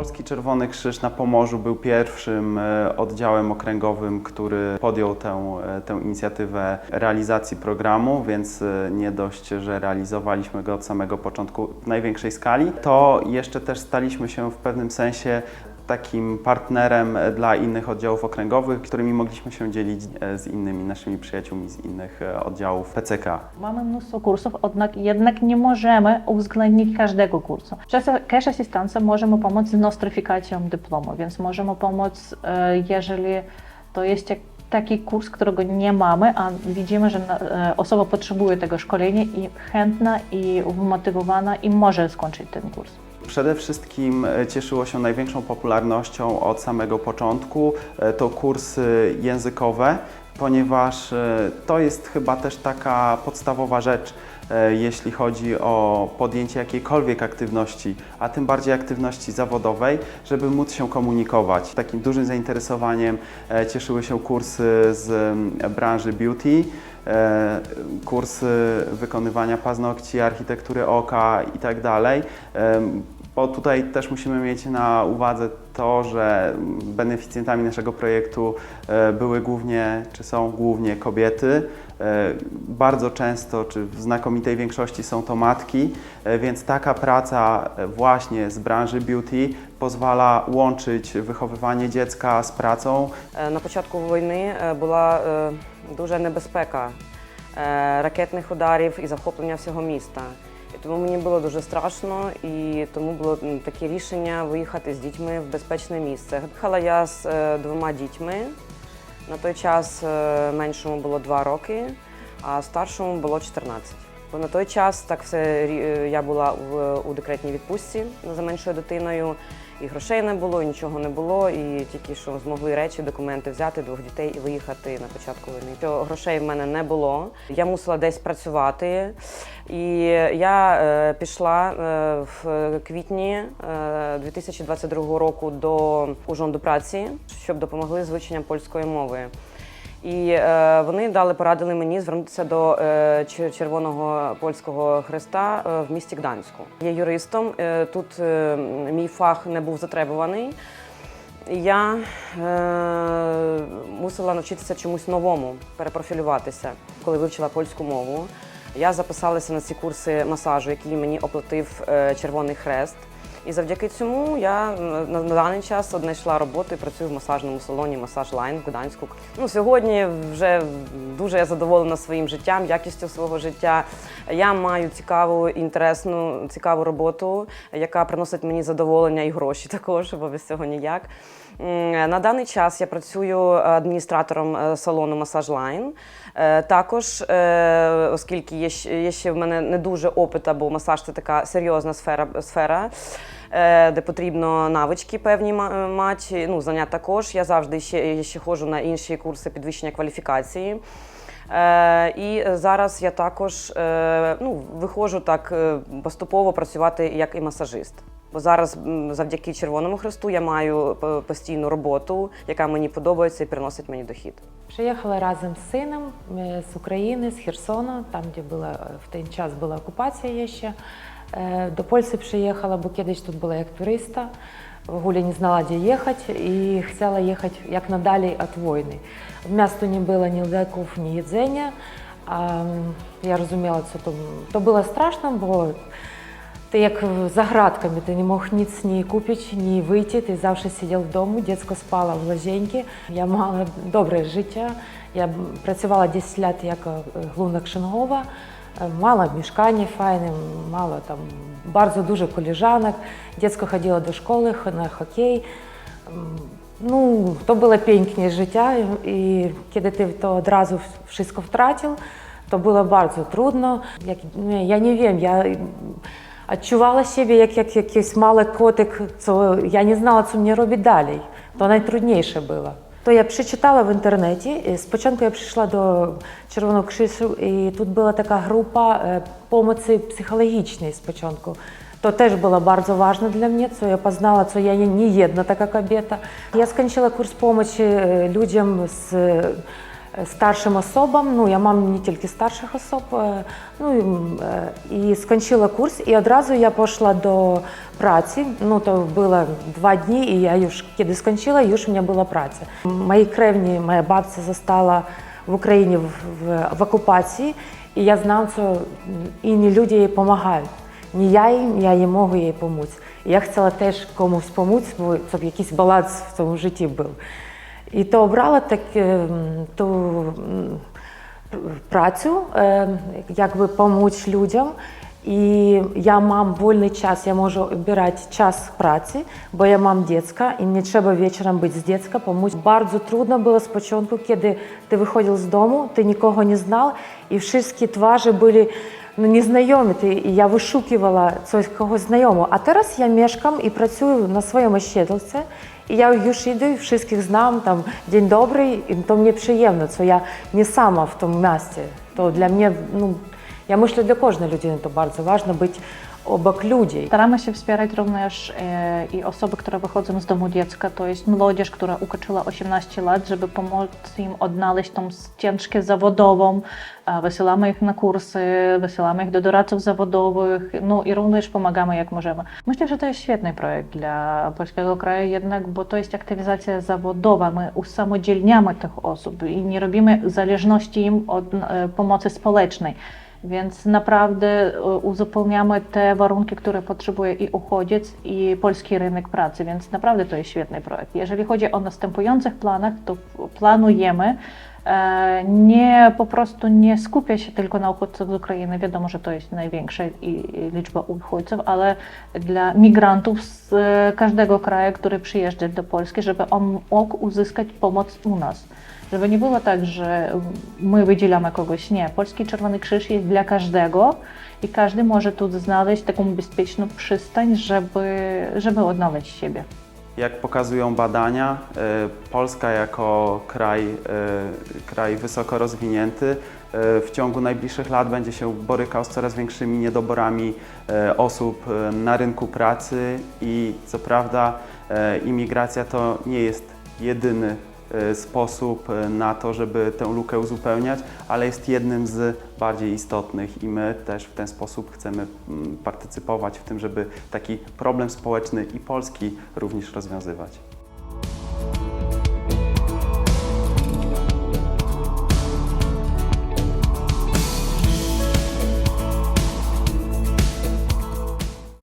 Polski Czerwony Krzyż na Pomorzu był pierwszym e, oddziałem okręgowym, który podjął tę, e, tę inicjatywę realizacji programu, więc e, nie dość, że realizowaliśmy go od samego początku w największej skali, to jeszcze też staliśmy się w pewnym sensie takim partnerem dla innych oddziałów okręgowych, którymi mogliśmy się dzielić e, z innymi naszymi przyjaciółmi z innych e, oddziałów PCK. Mamy mnóstwo kursów, jednak jednak nie możemy uwzględnić każdego kursu. Przez cash asystancję możemy pomóc z nostryfikacją dyplomu, więc możemy pomóc, e, jeżeli to jest jak- taki kurs, którego nie mamy, a widzimy, że osoba potrzebuje tego szkolenia i chętna i umotywowana i może skończyć ten kurs. Przede wszystkim e, cieszyło się największą popularnością od samego początku. E, To kursy językowe, ponieważ e, to jest chyba też taka podstawowa rzecz, e, jeśli chodzi o podjęcie jakiejkolwiek aktywności, a tym bardziej aktywności zawodowej, żeby móc się komunikować. Takim dużym zainteresowaniem e, cieszyły się kursy z branży beauty e, kursy wykonywania paznokci, architektury oka i tak Bo tutaj też musimy mieć na uwadze to, że beneficjentami naszego projektu e, były głównie, czy są głównie kobiety. E, Bardzo często, czy w znakomitej większości są to matki, e, więc taka praca e, właśnie z branży beauty pozwala łączyć wychowywanie dziecka z pracą, Е, На початку війни е, була е, дуже небезпека е, ракетних ударів і захоплення всього міста. Тому мені було дуже страшно, і тому було таке рішення виїхати з дітьми в безпечне місце. Їхала я з е, двома дітьми. На той час е, меншому було 2 роки, а старшому було 14. Бо на той час так все е, я була в, у декретній відпустці за меншою дитиною, і грошей не було, і нічого не було, і тільки що змогли речі, документи взяти двох дітей і виїхати на початку війни. Що грошей в мене не було. Я мусила десь працювати. І я е, пішла е, в квітні е, 2022 року до Ужон до праці, щоб допомогли з вивченням польської мови. І е, вони дали порадили мені звернутися до е, Червоного польського хреста е, в місті Гданську. Я юристом. Е, тут е, мій фах не був затребуваний. Я е, мусила навчитися чомусь новому, перепрофілюватися. Коли вивчила польську мову, я записалася на ці курси масажу, які мені оплатив е, Червоний Хрест. І завдяки цьому я на, даний час знайшла роботу і працюю в масажному салоні Масаж Лайн в Гданську. Ну, сьогодні вже дуже я задоволена своїм життям, якістю свого життя. Я маю цікаву, інтересну, цікаву роботу, яка приносить мені задоволення і гроші також, бо без цього ніяк. На даний час я працюю адміністратором е, салону Масаж Лайн. Е, Також, е, оскільки є, ще- в мене не дуже опита, бо масаж це така серйозна сфера, сфера е, де потрібно навички певні ма- мати. Ну, знання також. Я завжди ще, ще ходжу на інші курси підвищення кваліфікації. Е, і зараз я також е, ну, виходжу так е, поступово працювати як і масажист. Бо зараз завдяки Червоному Хресту я маю е, постійну роботу, яка мені подобається і приносить мені дохід. Приїхала разом з сином е, з України, з Херсона, там, де була е, в той час була окупація ще. Е, До Польщі приїхала, бо кидись тут була як туриста. Ogóle не знала, де їхати, і хотіла їхати як надалі від війни. В місту не було ні леків, ні їдження. Я розуміла, що то, то було страшно, бо ти як за градками, ти не мог ніц ні купити, ні вийти. Ти завжди сидів вдома, дитина спала в ложеньці. Я мала добре життя. Я працювала 10 років як е, головна Е, мішкання файне, мала там bardzo dużo koleżanek. Dziecko chodziło do szkoły na hokej. М, Ну, to było piękne życie i kiedy ty to od razu wszystko wtracił, to było bardzo trudno. Jak, nie, ja nie wiem, ja odczuwała siebie jak, jak jakiś mały kotek, co ja nie znała, co mnie robić dalej. To najtrudniejsze było. Ja przeczytała w internecie. i Spочатку я прийшла до Червоного Крzyżu і тут була така група е, pomocy psychologicznej спочатку. To też było bardzo ważne dla mnie, co ja poznała, co ja nie, nie jedna taka kobieta. Ja skończyła kurs pomocy e, ludziom z е, старшим особам. Ну, я мам не тільки старших особ. е, Ну, і, е, скінчила курс, і одразу я пішла до праці. Ну, то було два дні, і я już, коли скінчила, już у мене була праця. Мої кревні, моя бабця застала в Україні в, в, в окупації, і я знав, що інні люди їй допомагають. Ні я їм, я їй можу їй допомогти. Я хотіла теж комусь допомогти, щоб якийсь баланс в цьому житті був. І то обрала так, е, ту працю, е, якби допомогти людям. І я мам вільний час, я можу обирати час праці, бо я мам дитка, і мені треба вечором бути з дитка, допомогти. Дуже трудно було спочатку, коли ти виходив з дому, ти нікого не знав, і всі твари були ну, незнайомі, і я вишукувала когось знайомого. А зараз я мешкам і працюю на своєму щедлці, і я już іду, і всіх знам, там, день добрий, то мені приємно, це я не сама в тому місці. То для мене, ну, ja myślę, dla każdej людини to bardzo ważne, być obok ludzi. Staramy się wspierać również e, i osoby, które wychodzą z domu dziecka, to jest młodzież, która ukończyła 18 lat, żeby pomóc im odnaleźć tą ścieżkę zawodową. E, Wysyłamy ich na kursy, wysyłamy ich do doradców zawodowych, no i również pomagamy jak możemy. Myślę, że to jest świetny projekt dla polskiego kraju jednak, bo to jest aktywizacja zawodowa. My usamodzielniamy tych osób i nie robimy zależności im od e, pomocy społecznej. Więc naprawdę e, uzupełniamy te warunki, które potrzebuje i uchodziec, i polski rynek pracy, więc naprawdę to jest świetny projekt. Jeżeli chodzi o następujących planach, to planujemy nie po prostu nie skupia się tylko na uchodźców z Ukrainy. Wiadomo, że to jest największa liczba uchodźców, ale dla migrantów z e, każdego kraju, który przyjeżdża do Polski, żeby on mógł uzyskać pomoc u nas. Żeby nie było tak, że my wydzielamy kogoś. Nie. Polski Czerwony Krzyż jest dla każdego i każdy może tu znaleźć taką bezpieczną przystań, żeby, żeby odnaleźć siebie. Jak pokazują badania, e, Polska jako kraj, e, kraj wysoko rozwinięty e, w ciągu najbliższych lat będzie się borykał z coraz większymi niedoborami osób na rynku pracy i co prawda imigracja to nie jest jedyny sposób e, na to, żeby tę lukę uzupełniać, ale jest jednym z bardziej istotnych i my też w ten sposób chcemy mm, partycypować w tym, żeby taki problem społeczny i polski również rozwiązywać.